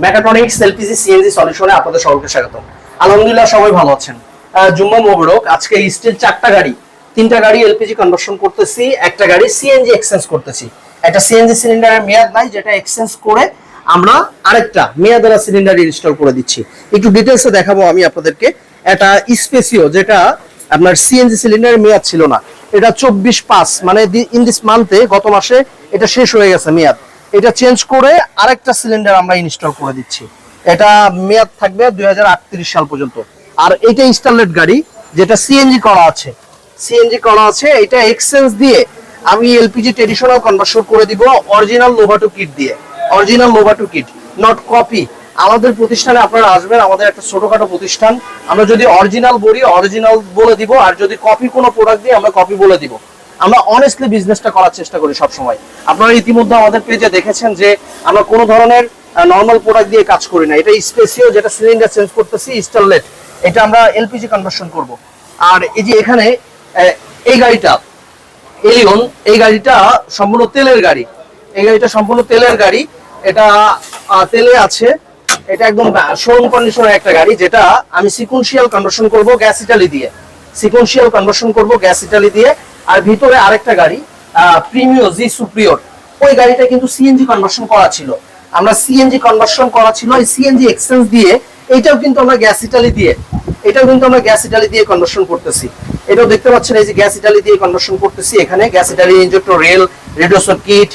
Mechatronics LPG CNG সলিউশনে আপনাদের সকলকে স্বাগত আলহামদুলিল্লাহ, সবাই ভালো আছেন। জুম্মা আজকে স্টিল চারটা গাড়ি, তিনটা গাড়ি এলপিজি কনভার্সন করতেছি, একটা গাড়ি সিএনজি এক্সচেঞ্জ করতেছি। একটা সিএনজি সিলিন্ডারের মেয়াদ নাই, যেটা এক্সচেঞ্জ করে আমরা আরেকটা মেয়াদারা সিলিন্ডার ইনস্টল করে দিচ্ছি। একটু ডিটেলসে দেখাবো আমি আপনাদেরকে। একটা স্পেসিও যেটা আপনার সিএনজি সিলিন্ডারের মেয়াদ ছিল না। এটা চব্বিশ পাঁচ মানে ইন দিস মান্থে গত মাসে এটা শেষ হয়ে গেছে মেয়াদ। এটা চেঞ্জ করে আরেকটা সিলিন্ডার আমরা ইনস্টল করে দিচ্ছি। এটা মেয়াদ থাকবে দুই সাল পর্যন্ত। আর এটা ইনস্টলেট গাড়ি, যেটা সিএনজি করা আছে। সিএনজি করা আছে, এটা এক্সচেঞ্জ দিয়ে আমি এলপিজি ট্রেডিশনাল কনভার্সন করে দিব অরিজিনাল লোভাটো কিট দিয়ে। Original Lovato kit not copy আমাদের প্রতিষ্ঠানে আপনারা আসবেন, আমাদের একটা ছোটখাটো প্রতিষ্ঠান। আমরা যদি অরিজিনাল বলি অরিজিনাল বলে দিব, আর যদি কপি কোনো প্রোডাক্ট দিয়ে, আমরা কপি বলে দিব। আমরা অনেস্টলি বিজনেসটা করার চেষ্টা করি সব সময় আপনারা ইতিমধ্যে আমাদের পেজে দেখেছেন যে আমরা কোনো ধরনের নর্মাল প্রোডাক্ট দিয়ে কাজ করি না। এটা স্পেসিও যেটা সিলিন্ডার চেঞ্জ করতেছি স্টারলেট এটা আমরা এলপিজি কনভার্সন করব। আর এই যে এখানে এই গাড়িটা এলিয়ন এই গাড়িটা সম্পূর্ণ তেলের গাড়ি। এই গাড়িটা সম্পূর্ণ তেলের গাড়ি। এটা তেলে আছে। এটা একদম শোরুম কন্ডিশনের একটা গাড়ি যেটা আমি সিকুয়েন্সিয়াল কনভার্সন করব গ্যাস ইটালি দিয়ে। সিকুয়েন্সিয়াল কনভার্সন করব গ্যাস ইটালি দিয়ে। আর ভিতরে আরেকটা গাড়ি প্রিমিও জি সুপ্রিয়র ওই গাড়িটা কিন্তু সিএনজি কনভার্সন করা ছিল। আমরা সিএনজি কনভার্সন করা ছিল, এই সিএনজি এক্সচেঞ্জ দিয়ে এটাও কিন্তু আমরা গ্যাস ইটালি দিয়ে, এটাও কিন্তু আমরা গ্যাস ইটালি দিয়ে কনভার্সন করতেছি। এটাও দেখতে পাচ্ছেন, এই যে গ্যাস ইটালি দিয়ে কনভার্সন করতেছি এখানে। Gas Italy injector rail radio circuit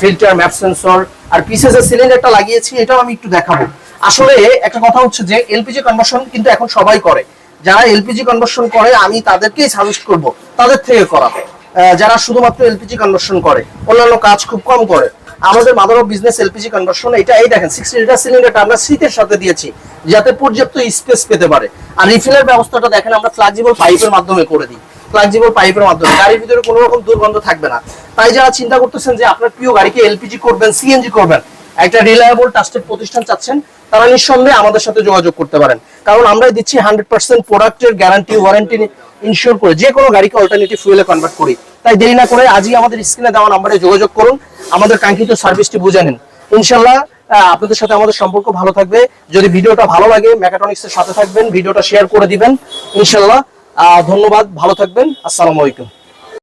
filter map sensor আর পিসেস এর সিলিন্ডারটা লাগিয়েছি, এটাও আমি একটু দেখাবো। আসলে একটা কথা হচ্ছে যে এলপিজি কনভার্সন কিন্তু এখন সবাই করে। যারা এলপিজি কনভার্সন করে আমি তাদেরকেই সাজেস্ট করব তাদের থেকে আহ, যারা শুধুমাত্র এলপিজি কনভার্সন করে অন্যান্য কাজ খুব কম করে। আমাদের mother of business LPG conversion এটা এই দেখেন সিক্সটি লিটার সিলিন্ডারটা আমরা শীতের সাথে দিয়েছি যাতে পর্যাপ্ত স্পেস পেতে পারে। আর রিফিলের ব্যবস্থাটা দেখেন আমরা ফ্লাক্সিবল পাইপের মাধ্যমে করে দিই। ফ্লাক্সিবল পাইপের মাধ্যমে। গাড়ির ভিতরে কোনো রকম দুর্গন্ধ থাকবে না। তাই যারা চিন্তা করতেছেন যে আপনার প্রিয় গাড়িকে এলপিজি করবেন সিএনজি করবেন একটা রিলায়েবল ট্রাস্টেড প্রতিষ্ঠান চাচ্ছেন, তারা নিঃসন্দেহে আমাদের সাথে যোগাযোগ করতে পারেন। কারণ আমরা দিচ্ছি হান্ড্রেড পার্সেন্ট প্রোডাক্টের গ্যারান্টি ওয়ারেন্টি ইনশিওর করে, যে কোনো গাড়িকে অল্টারনেটিভ ফুয়েলে কনভার্ট করি। তাই দেরি না করে আজই আমাদের স্ক্রিনে দেওয়া নাম্বারে যোগাযোগ করুন, আমাদের কাঙ্ক্ষিত সার্ভিসটি বুঝে নিন। ইনশাল্লাহ আপনাদের সাথে আমাদের সম্পর্ক ভালো থাকবে। যদি ভিডিওটা ভালো লাগে মেকাট্রনিক্স এর সাথে থাকবেন, ভিডিওটা শেয়ার করে দিবেন। ইনশাল্লাহ ধন্যবাদ, ভালো থাকবেন, আসসালামু আলাইকুম।